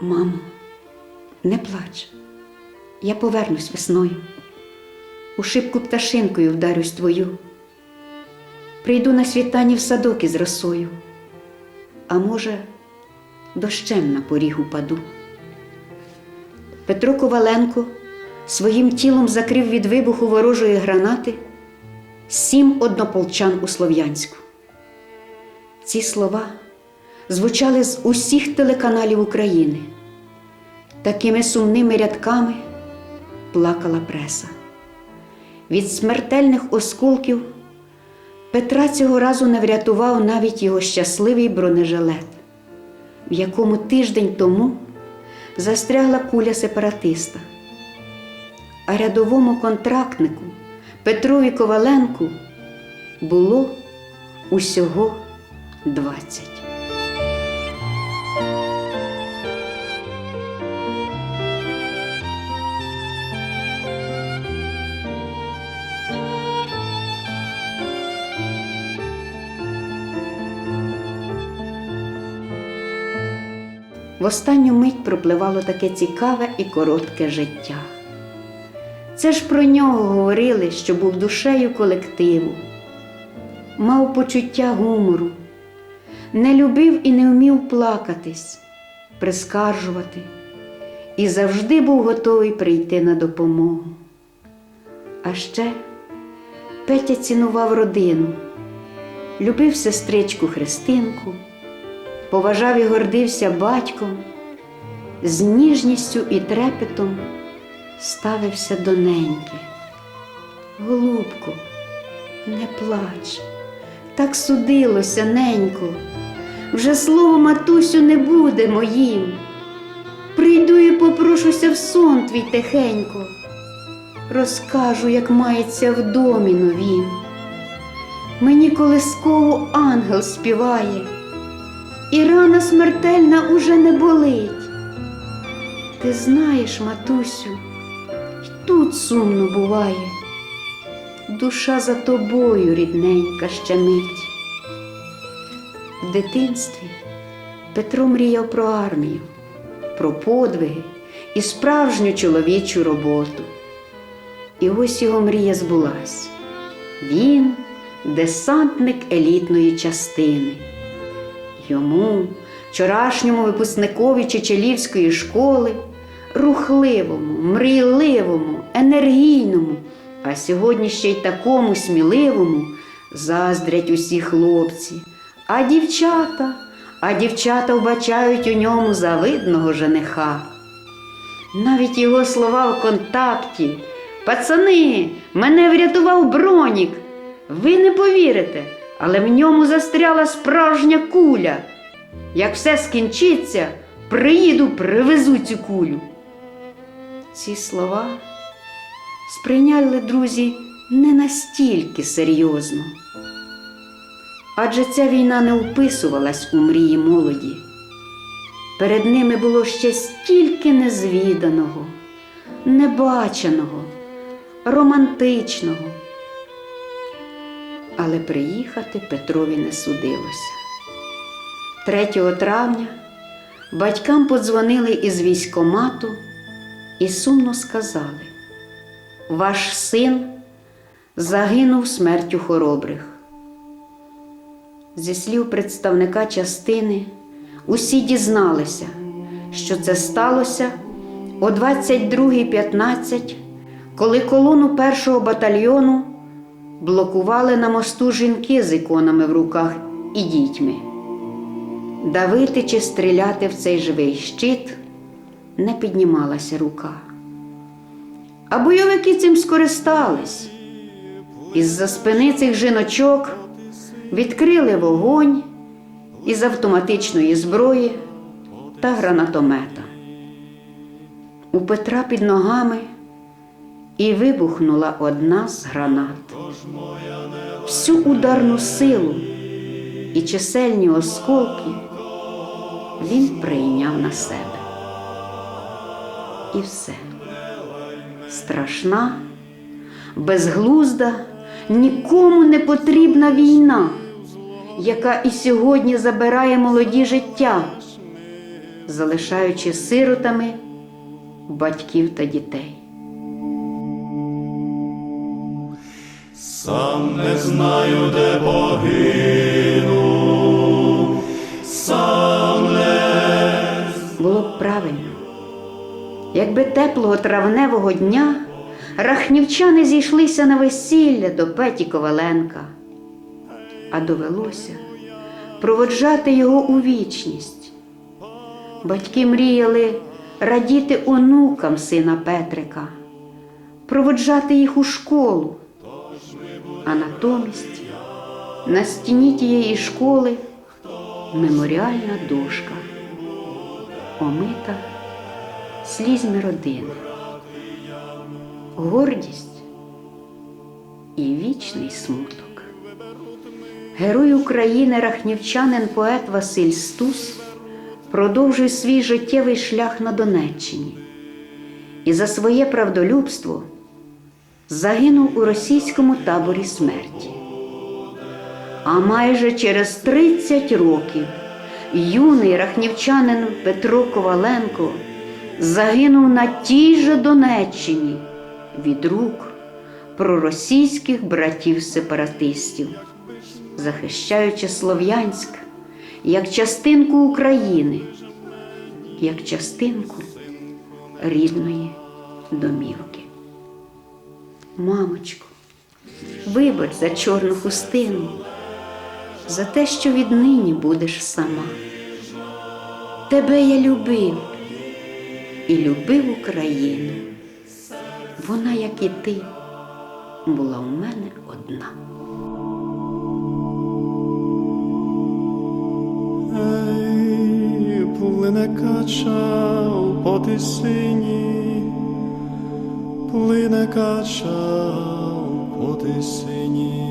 Мамо, не плач. Я повернусь весною. У шибку пташинкою вдарюсь твою. Прийду на світанні в садок із росою, а може, дощем на поріг упаду. Петро Коваленко своїм тілом закрив від вибуху ворожої гранати сім однополчан у Слов'янську. Ці слова звучали з усіх телеканалів України. Такими сумними рядками плакала преса. Від смертельних осколків Петра цього разу не врятував навіть його щасливий бронежилет, в якому тиждень тому застрягла куля сепаратиста. А рядовому контрактнику Петрові Коваленку було усього двадцять. В останню мить пропливало таке цікаве і коротке життя. Це ж про нього говорили, що був душею колективу, мав почуття гумору, не любив і не вмів плакатись, прискаржувати. І завжди був готовий прийти на допомогу. А ще Петя цінував родину, любив сестричку Христинку поважав і гордився батьком, з ніжністю і трепетом ставився до неньки. Голубко, не плач, так судилося, ненько, вже слово матусю не буде моїм. Прийду і попрошуся в сон твій тихенько, розкажу, як мається в домі новім. Мені колискову ангел співає і рана смертельна уже не болить. Ти знаєш, матусю, й тут сумно буває, душа за тобою, рідненька, щемить. В дитинстві Петро мріяв про армію, про подвиги і справжню чоловічу роботу. І ось його мрія збулась. Він десантник елітної частини. Йому, вчорашньому випускникові Чечелівської школи, рухливому, мрійливому, енергійному, а сьогодні ще й такому сміливому заздрять усі хлопці, а дівчата, а дівчата вбачають у ньому завидного жениха. Навіть його слова в контакті. Пацани, мене врятував бронік. Ви не повірите але в ньому застряла справжня куля. Як все скінчиться, приїду, привезу цю кулю. Ці слова сприйняли друзі не настільки серйозно, адже ця війна не вписувалась у мрії молоді. Перед ними було ще стільки незвіданого, небаченого, романтичного але приїхати Петрові не судилося. 3 травня батькам подзвонили із військомату і сумно сказали: Ваш син загинув смертю хоробрих. Зі слів представника частини, усі дізналися, що це сталося о 22.15, коли колону першого батальйону блокували на мосту жінки з іконами в руках і дітьми. Давити чи стріляти в цей живий щит не піднімалася рука. А бойовики цим скористались. Із-за спини цих жіночок відкрили вогонь із автоматичної зброї та гранатомета. У Петра під ногами і вибухнула одна з гранат. Всю ударну силу і чисельні осколки він прийняв на себе. І все страшна, безглузда, нікому не потрібна війна, яка і сьогодні забирає молоді життя. залишаючи сиротами батьків та дітей. Сам не знаю, де погину, сам не Було б правильно, якби теплого травневого дня рахнівчани зійшлися на весілля до Петі Коваленка, а довелося проводжати його у вічність. Батьки мріяли радіти онукам сина Петрика, проводжати їх у школу, а натомість на стіні тієї школи меморіальна дошка омита слізьми родини, гордість і вічний смуток. Герой України, рахнівчанин, поет Василь Стус продовжує свій життєвий шлях на Донеччині. І за своє правдолюбство загинув у російському таборі смерті. А майже через 30 років юний рахнівчанин Петро Коваленко загинув на тій же Донеччині від рук проросійських братів-сепаратистів, захищаючи Слов'янськ як частинку України, як частинку рідної домівки. Мамочко, вибач за чорну хустину, за те, що віднині будеш сама. Тебе я любив і любив Україну. Вона, як і ти, була у мене одна. Ей, плине кача у потисині, плине кача у потисині.